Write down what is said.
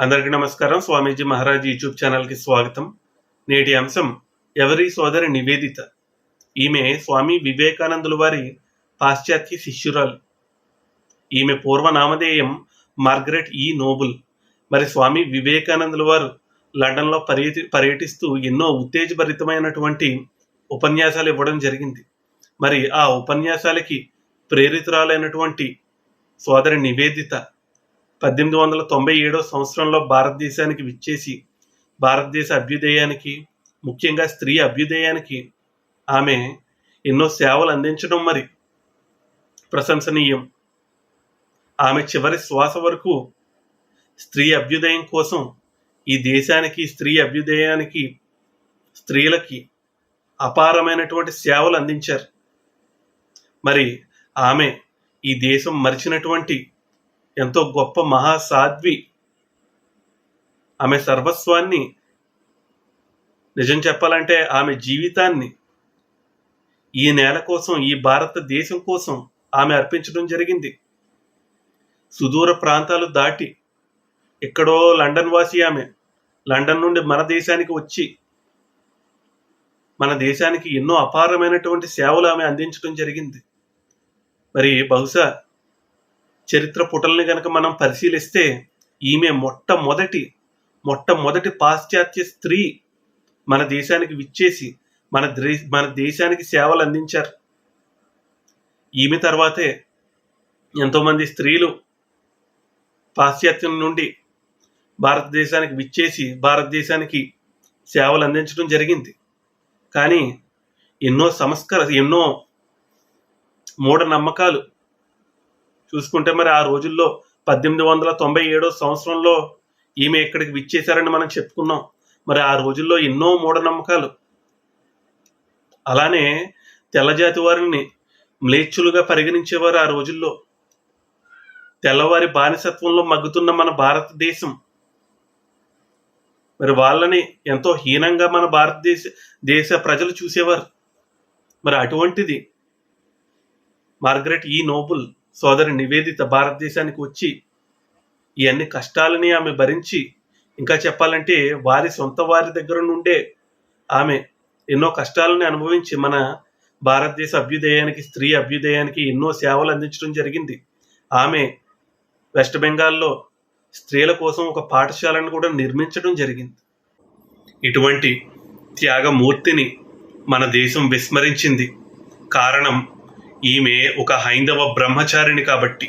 అందరికీ నమస్కారం. స్వామీజీ మహారాజ్ యూట్యూబ్ ఛానల్కి స్వాగతం. నేటి అంశం ఎవరి సోదరి నివేదిత? ఈమె స్వామి వివేకానందుల వారి పాశ్చాత్య శిష్యురాలు. ఈమె పూర్వ నామధేయం మార్గరెట్ ఈ నోబుల్. మరి స్వామి వివేకానందుల వారు లండన్లో పర్యటి పర్యటిస్తూ ఎన్నో ఉత్తేజభరితమైనటువంటి ఉపన్యాసాలు ఇవ్వడం జరిగింది. మరి ఆ ఉపన్యాసాలకి ప్రేరితురాలైనటువంటి సోదరి నివేదిత పద్దెనిమిది వందల తొంభై ఏడో సంవత్సరంలో భారతదేశానికి విచ్చేసి భారతదేశ అభ్యుదయానికి ముఖ్యంగా స్త్రీ అభ్యుదయానికి ఆమె ఎన్నో సేవలు అందించడం మరి ప్రశంసనీయం. ఆమె చివరి శ్వాస వరకు స్త్రీ అభ్యుదయం కోసం ఈ దేశానికి స్త్రీ అభ్యుదయానికి స్త్రీలకి అపారమైనటువంటి సేవలు అందించారు. మరి ఆమె ఈ దేశం మరిచినటువంటి ఎంతో గొప్ప మహాసాధ్వి. ఆమె సర్వస్వాన్ని నిజం చెప్పాలంటే ఆమె జీవితాన్ని ఈ నేల కోసం ఈ భారతదేశం కోసం ఆమె అర్పించడం జరిగింది. సుదూర ప్రాంతాలు దాటి ఎక్కడో లండన్ వాసి ఆమె లండన్ నుండి మన దేశానికి వచ్చి మన దేశానికి ఎన్నో అపారమైనటువంటి సేవలు ఆమె అందించడం జరిగింది. మరి బహుశా చరిత్ర పుటల్ని గనక మనం పరిశీలిస్తే ఈమె మొట్టమొదటి మొట్టమొదటి పాశ్చాత్య స్త్రీ మన దేశానికి విచ్చేసి మన దే మన దేశానికి సేవలు అందించారు. ఈమె తర్వాతే ఎంతోమంది స్త్రీలు పాశ్చాత్యం నుండి భారతదేశానికి విచ్చేసి భారతదేశానికి సేవలు అందించడం జరిగింది. కానీ ఎన్నో సంస్కర ఎన్నో మూఢనమ్మకాలు చూసుకుంటే మరి ఆ రోజుల్లో పద్దెనిమిది వందల తొంభై ఏడో సంవత్సరంలో ఈమె ఇక్కడికి విచ్చేశారని మనం చెప్పుకున్నాం. మరి ఆ రోజుల్లో ఎన్నో మూఢనమ్మకాలు. అలానే తెల్లజాతి వారిని మ్లేచ్చులుగా పరిగణించేవారు ఆ రోజుల్లో. తెల్లవారి బానిసత్వంలో మగ్గుతున్న మన భారతదేశం. మరి వాళ్ళని ఎంతో హీనంగా మన భారతదేశ దేశ ప్రజలు చూసేవారు. మరి అటువంటిది మార్గరెట్ ఈ నోబుల్ సోదరి నివేదిత భారతదేశానికి వచ్చి ఈ అన్ని కష్టాలని ఆమె భరించి ఇంకా చెప్పాలంటే వారి సొంత వారి దగ్గర నుండే ఆమె ఎన్నో కష్టాలని అనుభవించి మన భారతదేశ అభ్యుదయానికి స్త్రీ అభ్యుదయానికి ఎన్నో సేవలు అందించడం జరిగింది. ఆమె వెస్ట్ బెంగాల్లో స్త్రీల కోసం ఒక పాఠశాలను కూడా నిర్మించడం జరిగింది. ఇటువంటి త్యాగమూర్తిని మన దేశం విస్మరించింది. కారణం ఈమె ఒక హైందవ బ్రహ్మచారిణి కాబట్టి.